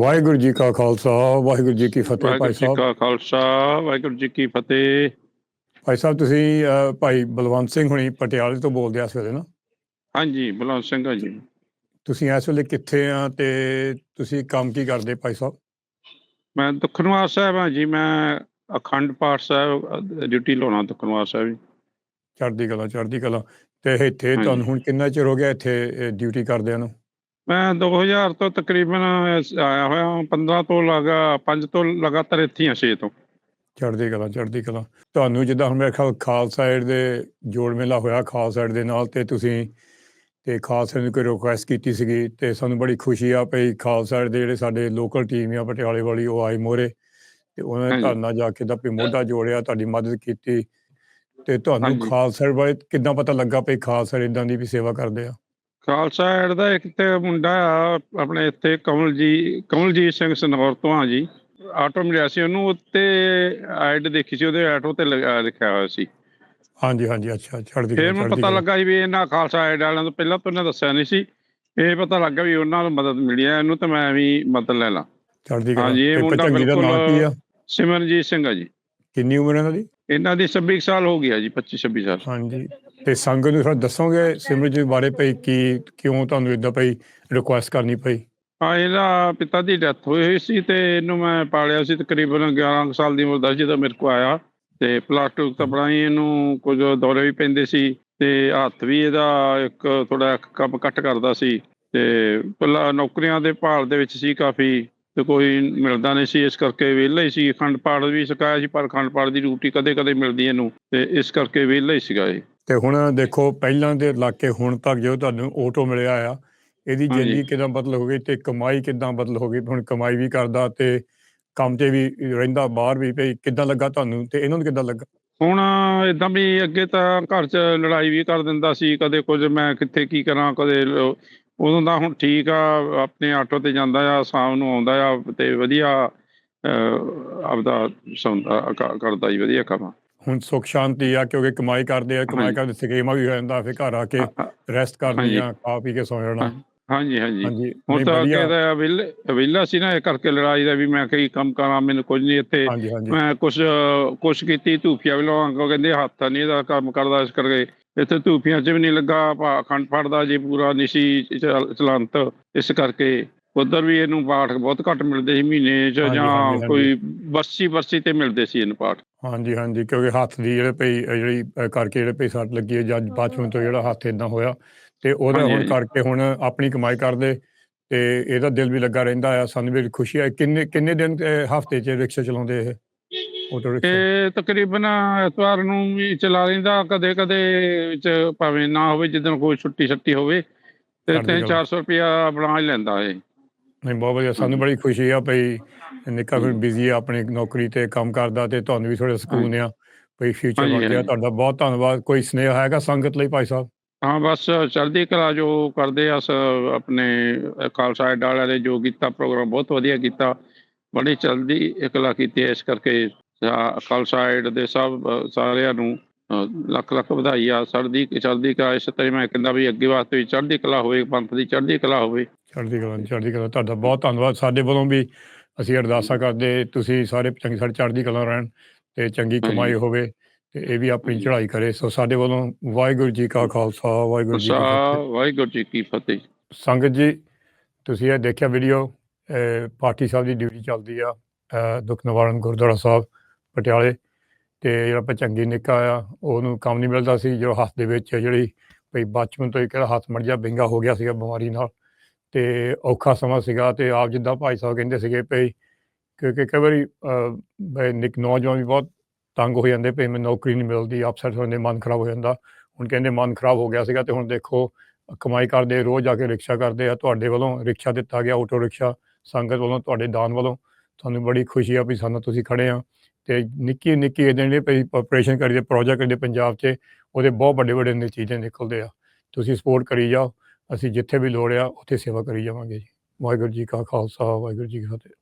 ਵਾਹਿਗੁਰੂ ਜੀ ਕਾ ਖਾਲਸਾ ਵਾਹਿਗੁਰੂ ਜੀ ਕੀ ਫਤਿਹ ਭਾਈ ਵਾਹਿਗੁਰੂ ਜੀ ਸਾਹਿਬ। ਕਾ ਖਾਲਸਾ ਵਾਹਿਗੁਰੂ ਜੀ ਕੀ ਫਤਿਹ। ਭਾਈ ਸਾਹਿਬ ਤੁਸੀਂ ਭਾਈ ਬਲਵੰਤ ਸਿੰਘ ਹੁਣੀ ਪਟਿਆਲੇ ਤੋਂ ਬੋਲਦੇ ਆ ਇਸ ਵੇਲੇ ਨਾ? ਹਾਂਜੀ ਬਲਵੰਤ ਸਿੰਘ ਆ ਜੀ। ਤੁਸੀਂ ਇਸ ਵੇਲੇ ਕਿੱਥੇ ਆ ਤੇ ਤੁਸੀਂ ਕੰਮ ਕੀ ਕਰਦੇ ਭਾਈ ਸਾਹਿਬ? ਮੈਂ ਦੁਖਨਵਾਰ ਸਾਹਿਬ ਹਾਂ ਜੀ ਮੈਂ ਅਖੰਡ ਪਾਠ ਸਾਹਿਬ ਡਿਊਟੀ ਲਾਉਣਾ ਦੁਖਨਵਾਰ ਸਾਹਿਬ ਜੀ। ਚੜ੍ਹਦੀ ਕਲਾ ਚੜ੍ਹਦੀ ਕਲਾ। ਤੇ ਇੱਥੇ। ਤੁਹਾਨੂੰ ਹੁਣ ਕਿੰਨਾ ਚਿਰ ਹੋ ਗਿਆ ਇੱਥੇ ਡਿਊਟੀ ਕਰਦਿਆਂ ਨੂੰ? ਮੈਂ 2000 ਤੋਂ ਤਕਰੀਬਨ ਆਇਆ ਹੋਇਆ 15 ਤੋਂ ਲਗਾ 5 ਤੋਂ ਲਗਾਤਾਰ ਇੱਥੇ ਹਾਂ 6 ਤੋਂ ਚੜ੍ਹਦੀ ਕਲਾ ਚੜ੍ਹਦੀ ਕਲਾ ਤੁਹਾਨੂੰ ਜਿੱਦਾਂ ਹੁਣ ਮੇਰੇ ਖਿਆਲ ਖਾਲਸਾ ਏਡ ਦੇ ਜੋੜ ਮੇਲਾ ਹੋਇਆ ਖਾਲਸਾ ਏਡ ਦੇ ਨਾਲ ਤੇ ਤੁਸੀਂ ਤੇ ਖਾਲਸਾ ਨੂੰ ਕੋਈ ਰਿਕੁਐਸਟ ਕੀਤੀ ਸੀਗੀ ਤੇ ਸਾਨੂੰ ਬੜੀ ਖੁਸ਼ੀ ਆ ਭਈ ਖਾਲਸਾ ਏਡ ਦੇ ਜਿਹੜੇ ਸਾਡੇ ਲੋਕਲ ਟੀਮ ਆ ਪਟਿਆਲੇ ਵਾਲੀ ਉਹ ਆਈ ਮੋਰੇ ਤੇ ਉਹਨਾਂ ਨੇ। ਤੁਹਾਡੇ ਨਾਲ ਜਾ ਕੇ ਦਾ ਵੀ ਮੋਢਾ ਜੋੜਿਆ ਤੁਹਾਡੀ ਮਦਦ ਕੀਤੀ ਤੇ ਤੁਹਾਨੂੰ। ਖਾਲਸਾ ਏਡ ਬਾਰੇ ਕਿੱਦਾਂ ਪਤਾ ਲੱਗਾ ਭਈ ਖਾਲਸਾ ਏਡ ਇਦਾਂ ਦੀ ਵੀ ਸੇਵਾ ਕਰਦੇ ਆ ਖਾਲਸਾ ਐਡ ਦਾ ਇੱਕ ਤੇ ਮੁੰਡਾ ਆਪਣੇ ਇੱਥੇ ਕਮਲ ਜੀ ਕਮਲਜੀਤ ਸਿੰਘ ਸਨੌਰ ਤੋਂ ਆ ਜੀ। ਆਟੋ ਮਿਲਿਆ ਸੀ ਉਹਨੂੰ ਉੱਤੇ ਐਡ ਦੇਖੀ ਸੀ ਉਹਦੇ ਆਟੋ ਤੇ ਲਿਖਿਆ ਹੋਇਆ ਸੀ। ਹਾਂਜੀ ਹਾਂਜੀ ਅੱਛਾ ਚੜ੍ਹਦੀ ਫਿਰ ਮੈਨੂੰ ਪਤਾ ਲੱਗਾ ਸੀ ਵੀ ਇਹਨਾਂ ਖਾਲਸਾ ਐਡ ਵਾਲਿਆਂ ਤੋਂ ਪਹਿਲਾਂ ਤਾਂ ਦੱਸਿਆ ਨਹੀਂ ਸੀ। ਇਹ ਪਤਾ ਲੱਗਾ ਵੀ ਉਹਨਾਂ ਨੂੰ ਮਦਦ ਮਿਲੀ ਹੈ ਇਹਨੂੰ ਤਾਂ ਮੈਂ ਵੀ ਮਦਦ ਲੈ ਲਾਂ। ਚੜ੍ਹਦੀ ਕਲਾ। ਹਾਂਜੀ, ਇਹ ਮੁੰਡਾ ਬਿਲਕੁਲ- ਸਿਮਰਨਜੀਤ ਸਿੰਘ ਆ ਜੀ। ਕਿੰਨੀ ਉਮਰ ਹੈ ਇਹਨਾਂ ਦੀ? ਇਹਨਾਂ ਦੀ 26 ਸਾਲ ਹੋ ਗਿਆ ਜੀ 25 26 ਸਾਲ। ਹਾਂਜੀ। ਤੇ ਸੰਗਤ ਨੂੰ ਥੋੜਾ ਦੱਸੋਗੇ ਸਿਮਰਜੀਤ ਜੀ ਬਾਰੇ ਭਈ ਕੀ ਕਿਉਂ ਤੁਹਾਨੂੰ ਇਦਾਂ ਭਈ ਰਿਕੁਐਸਟ ਕਰਨੀ ਪਈ ਹਾਂ ਇਹਦਾ ਪਿਤਾ ਦੀ ਡੈਥ ਹੋਈ ਹੋਈ ਸੀ ਤੇ ਇਹਨੂੰ ਮੈਂ ਪਾਲਿਆ ਸੀ ਤਕਰੀਬਨ 11 ਕੁ ਸਾਲ ਦੀ ਉਮਰ ਦਾ ਸੀ ਜਦੋਂ ਮੇਰੇ ਕੋ ਆਇਆ। ਤੇ ਪਲਾਸਟਿਕ ਤਾਂ ਬਣਾਈ ਇਹਨੂੰ ਕੁਝ ਦੌਰੇ ਵੀ ਪੈਂਦੇ ਸੀ ਤੇ ਹੱਥ ਵੀ ਇਹਦਾ ਇੱਕ ਥੋੜਾ ਕੰਮ ਕੱਟ ਕਰਦਾ ਸੀ ਤੇ ਪਹਿਲਾਂ ਨੌਕਰੀਆਂ ਦੇ ਭਾਲ ਦੇ ਵਿੱਚ ਸੀ ਕਾਫੀ ਤੇ ਕੋਈ ਮਿਲਦਾ ਨਹੀਂ ਸੀ। ਇਸ ਕਰਕੇ ਵਿਹਲਾ ਹੀ ਸੀ। ਅਖੰਡ ਪਾਠ ਵੀ ਸਿਖਾਇਆ ਸੀ ਪਰ ਅਖੰਡ ਪਾਠ ਦੀ ਡਿਊਟੀ ਕਦੇ ਕਦੇ ਮਿਲਦੀ ਇਹਨੂੰ ਤੇ ਇਸ ਕਰਕੇ ਵਿਹਲਾ ਹੀ ਸੀਗਾ ਇਹ। ਤੇ ਹੁਣ ਦੇਖੋ ਪਹਿਲਾਂ ਦੇ ਇਲਾਕੇ ਹੁਣ ਤੱਕ ਜੋ ਤੁਹਾਨੂੰ ਆਟੋ ਮਿਲਿਆ ਆ ਇਹਦੀ। ਜ਼ਿੰਦਗੀ ਕਿਦਾਂ ਬਦਲ ਹੋ ਗਈ ਤੇ ਕਮਾਈ ਕਿਦਾਂ ਬਦਲ ਹੋ ਗਈ ਹੁਣ ਕਮਾਈ ਵੀ ਕਰਦਾ ਤੇ ਕੰਮ ਤੇ ਵੀ ਰਹਿੰਦਾ ਬਾਹਰ ਵੀ ਭਈ ਕਿਦਾਂ ਲੱਗਾ ਤੁਹਾਨੂੰ ਤੇ ਇਹਨਾਂ ਨੂੰ ਕਿਦਾਂ ਲੱਗਾ ਹੁਣ ਇਦਾਂ ਵੀ ਅੱਗੇ ਤਾਂ ਘਰ 'ਚ ਲੜਾਈ ਵੀ ਕਰ ਦਿੰਦਾ ਸੀ ਕਦੇ ਕੁਝ ਮੈਂ ਕਿੱਥੇ ਕੀ ਕਰਾਂ ਕਦੇ ਉਦੋਂ ਦਾ ਹੁਣ ਠੀਕ ਆ ਆਪਣੇ ਆਟੋ ਤੇ ਜਾਂਦਾ ਆ ਸ਼ਾਮ ਨੂੰ ਆਉਂਦਾ ਆ ਤੇ ਵਧੀਆ ਆਪਦਾ ਸੌਂਦਾ ਕਰਦਾ ਜੀ ਵਧੀਆ ਕੰਮ ਹੁਣ ਸੁੱਖ ਸ਼ਾਂਤੀ ਆ ਕਿਉਂਕਿ ਕਮਾਈ ਕਰਦੇ ਆ ਕਮਾਈ। ਕਰਦੇ ਸਿਕੇਮਾ ਵੀ ਹੋ ਜਾਂਦਾ ਫਿਰ ਘਰ ਆ ਕੇ ਰੈਸਟ ਕਰਨੀ ਹਾਂਜੀ। ਆ ਖਾ ਪੀ ਕੇ ਸੌ ਜਾਣਾ। ਹਾਂਜੀ ਹਾਂਜੀ। ਹੁਣ ਤਾਂ ਵਿਹਲੇ ਵਿਹਲਾ ਸੀ ਨਾ ਇਹ ਕਰਕੇ ਲੜਾਈ ਦਾ ਵੀ ਮੈਂ ਕਈ ਕੰਮ ਕਰਾਂ ਮੈਨੂੰ ਕੁਝ ਨਹੀਂ ਇੱਥੇ। ਮੈਂ ਕੁਛ ਕੁਛ ਕੀਤੀ ਧੂਫੀਆ ਵੀ ਲਵਾਂ ਕੋ ਕਹਿੰਦੇ ਹੱਥ ਨਹੀਂ ਇਹਦਾ ਕੰਮ ਕਰਦਾ ਇਸ ਕਰਕੇ। ਇੱਥੇ ਧੂਫੀਆਂ 'ਚ ਵੀ ਨਹੀਂ ਲੱਗਾ ਅਖੰਡ ਫੜਦਾ ਜੀ ਪੂਰਾ ਨਿਸ਼ੀ ਚਲ- ਚਲੰਤ। ਇਸ ਕਰਕੇ ਉਧਰ ਵੀ ਇਹਨੂੰ ਪਾਠ ਬਹੁਤ ਘੱਟ ਮਿਲਦੇ ਸੀ ਮਹੀਨੇ 'ਚ ਜਾਂ। ਕੋਈ ਬਰਸੀ ਬਰਸੀ ਤੇ ਮਿਲਦੇ ਸੀ ਇਹਨੂੰ ਪਾਠ। ਹਾਂਜੀ ਹਾਂਜੀ ਕਿਉਂਕਿ ਹੱਥ ਦੀ ਜਿਹੜੇ ਪਈ ਜਿਹੜੀ ਕਰਕੇ ਜਿਹੜੇ ਪਈ ਸੱਟ ਲੱਗੀ ਹੈ ਜਾਂ ਬਚਪਨ ਤੋਂ ਜਿਹੜਾ ਹੱਥ ਇਦਾਂ ਹੋਇਆ ਤੇ ਉਹਦਾ ਹਾਂਜੀ, ਹੁਣ ਹਾਂਜੀ। ਕਰਕੇ ਹੁਣ ਆਪਣੀ ਕਮਾਈ ਕਰਦੇ ਤੇ ਇਹਦਾ ਦਿਲ ਵੀ ਲੱਗਾ ਰਹਿੰਦਾ ਆ ਸਾਨੂੰ ਵੀ ਖੁਸ਼ੀ ਹੈ ਕਿੰਨੇ ਕਿੰਨੇ ਦਿਨ ਹਫ਼ਤੇ 'ਚ ਰਿਕਸ਼ਾ ਚਲਾਉਂਦੇ ਇਹ? ਆਟੋ ਰਿਕਸ਼ਾ ਇਹ ਤਕਰੀਬਨ ਐਤਵਾਰ ਨੂੰ ਵੀ ਚਲਾ ਲੈਂਦਾ ਕਦੇ ਕਦੇ ਵਿੱਚ ਭਾਵੇਂ ਨਾ ਹੋਵੇ ਜਿੱਦਣ ਕੋਈ ਛੁੱਟੀ ਛੱਟੀ ਹੋਵੇ ਤੇ ਚੜ੍ਹਦੀ ਤਿੰਨ ਕਲਾ। 400 ਰੁਪਇਆ ਬਣਾ ਹੀ ਲੈਂਦਾ ਇਹ। ਨਹੀਂ ਬਹੁਤ ਵਧੀਆ। ਸਾਨੂੰ ਬੜੀ ਖੁਸ਼ੀ ਆ ਭਈ ਨਿੱਕਾ ਫਿਰ ਬਿਜ਼ੀ ਆ ਆਪਣੀ ਨੌਕਰੀ ਤੇ ਕੰਮ ਕਰਦਾ ਤੇ ਤੁਹਾਨੂੰ ਵੀ ਥੋੜਾ ਸਕੂਨ ਆ ਭਈ ਫਿਊਚਰ ਬਣ ਗਿਆ। ਤੁਹਾਡਾ ਬਹੁਤ ਧੰਨਵਾਦ। ਕੋਈ ਸਨੇਹ ਹੈਗਾ ਸੰਗਤ ਲਈ ਭਾਈ ਸਾਹਿਬ? ਹਾਂ ਬਸ ਚੜ੍ਹਦੀ ਕਲਾ ਜੋ ਕਰਦੇ ਆ ਆਪਣੇ ਖਾਲਸਾ ਏਡ ਵਾਲਿਆਂ ਨੇ ਜੋ ਕੀਤਾ ਪ੍ਰੋਗਰਾਮ ਬਹੁਤ ਵਧੀਆ ਕੀਤਾ। ਬੜੀ ਚੜ੍ਹਦੀ ਕਲਾ ਕੀਤੀ ਇਸ ਕਰਕੇ ਖਾਲਸਾ ਏਡ ਦੇ ਸਭ ਸਾਰਿਆਂ ਨੂੰ ਲੱਖ ਲੱਖ ਵਧਾਈ ਆ। ਚੜ੍ਹਦੀ ਚੜ੍ਹਦੀ ਕਲਾ ਇਸ ਤਰ੍ਹਾਂ ਮੈਂ ਕਹਿੰਦਾ ਵੀ ਅੱਗੇ ਵਾਸਤੇ ਵੀ ਚੜ੍ਹਦੀ ਕਲਾ ਹੋਵੇ ਪੰਥ ਦੀ ਚੜ੍ਹਦੀ ਕਲਾ ਹੋਵੇ। ਚੜ੍ਹਦੀ ਕਲਾ ਚੜ੍ਹਦੀ ਕਲਾ। ਤੁਹਾਡਾ ਬਹੁਤ ਧੰਨਵਾਦ। ਸਾਡੇ ਵੱਲੋਂ ਵੀ ਅਸੀਂ ਅਰਦਾਸਾਂ ਕਰਦੇ ਤੁਸੀਂ ਸਾਰੇ ਚੰਗੀ ਸਾਡੇ ਚੜ੍ਹਦੀ ਕਲਾ ਰਹਿਣ ਤੇ ਚੰਗੀ। ਕਮਾਈ ਹੋਵੇ ਤੇ ਇਹ ਵੀ ਆਪਣੀ ਚੜ੍ਹਾਈ ਕਰੇ। ਸੋ ਸਾਡੇ ਵੱਲੋਂ ਵਾਹਿਗੁਰੂ ਜੀ ਕਾ ਖਾਲਸਾ ਵਾਹਿਗੁਰੂ ਜੀ ਕੀ ਫਤਿਹ। ਵਾਹਿਗੁਰੂ ਜੀ ਕੀ ਫਤਿਹ। ਸੰਗਤ ਜੀ ਤੁਸੀਂ ਇਹ ਦੇਖਿਆ ਵੀਡੀਓ ਪਾਰਟੀ ਸਾਹਿਬ ਦੀ ਡਿਊਟੀ ਚੱਲਦੀ ਆ ਅਹ, ਦੁੱਖ ਨਿਵਾਰਨ ਗੁਰਦੁਆਰਾ ਸਾਹਿਬ ਪਟਿਆਲੇ। ਤੇ ਜਿਹੜਾ ਪਚੰਗੀ ਨਿੱਕਾ ਆ ਉਹਨੂੰ ਕੰਮ ਨਹੀਂ ਮਿਲਦਾ ਸੀ ਜੋ ਹੱਥ ਦੇ ਵਿੱਚ ਜਿਹੜੀ ਭਈ ਬਚਪਨ ਤੋਂ ਹੀ ਕਿਹੜਾ ਹੱਥ ਮੜ ਜਾ ਬਿੰਗਾ ਹੋ ਗਿਆ ਸੀਗਾ ਬਿਮਾਰੀ ਨਾਲ ਤੇ ਔਖਾ ਸਮਾਂ ਸੀਗਾ ਤੇ ਆਪ ਜਿੱਦਾਂ ਭਾਈ ਸਾਹਿਬ ਕਹਿੰਦੇ ਸੀਗੇ ਭਈ ਕਿਉਂਕਿ ਕਈ ਵਾਰੀ ਬਈ ਨਿੱਕ ਨੌਜਵਾਨ ਵੀ ਬਹੁਤ ਤੰਗ ਹੋ ਜਾਂਦੇ ਭਈ ਮੈਨੂੰ ਨੌਕਰੀ ਨਹੀਂ ਮਿਲਦੀ ਅਪਸੈਟ ਹੁੰਦੇ ਮਨ ਖਰਾਬ ਹੋ ਜਾਂਦਾ। ਹੁਣ ਕਹਿੰਦੇ ਮਨ ਖਰਾਬ ਹੋ ਗਿਆ ਸੀਗਾ ਤੇ ਹੁਣ ਦੇਖੋ, ਕਮਾਈ ਕਰਦੇ, ਰੋਜ਼ ਜਾ ਕੇ ਰਿਕਸ਼ਾ ਕਰਦੇ ਆ, ਤੁਹਾਡੇ ਵੱਲੋਂ ਰਿਕਸ਼ਾ ਦਿੱਤਾ ਗਿਆ, ਆਟੋ ਰਿਕਸ਼ਾ, ਸੰਗਤ ਵੱਲੋਂ ਤੁਹਾਡੇ ਦਾਨ ਵੱਲੋਂ। ਤੁਹਾਨੂੰ ਬੜੀ ਖੁਸ਼ੀ ਆ ਵੀ ਸਾਨੂੰ ਤੁਸੀਂ ਖੜੇ ਆ। ਤੇ ਨਿੱਕੀ ਨਿੱਕੀ ਇਹਦੇ ਜਿਹੜੇ ਭਈ ਆਪਰੇਸ਼ਨ ਕਰੀਦੇ ਪ੍ਰੋਜੈਕਟ ਕਰਦੇ ਪੰਜਾਬ 'ਚ, ਉਹਦੇ ਬਹੁਤ ਵੱਡੇ ਵੱਡੇ ਨਤੀਜੇ ਨਿਕਲਦੇ ਆ। ਤੁਸੀਂ ਸਪੋਰਟ ਕਰੀ ਜਾਓ। ਅਸੀਂ ਜਿੱਥੇ ਵੀ ਲੋੜ ਆ, ਉੱਥੇ ਸੇਵਾ ਕਰੀ ਜਾਵਾਂਗੇ ਜੀ। ਵਾਹਿਗੁਰੂ ਜੀ ਕਾ ਖਾਲਸਾ, ਵਾਹਿਗੁਰੂ ਜੀ ਕੀ ਫਤਿਹ।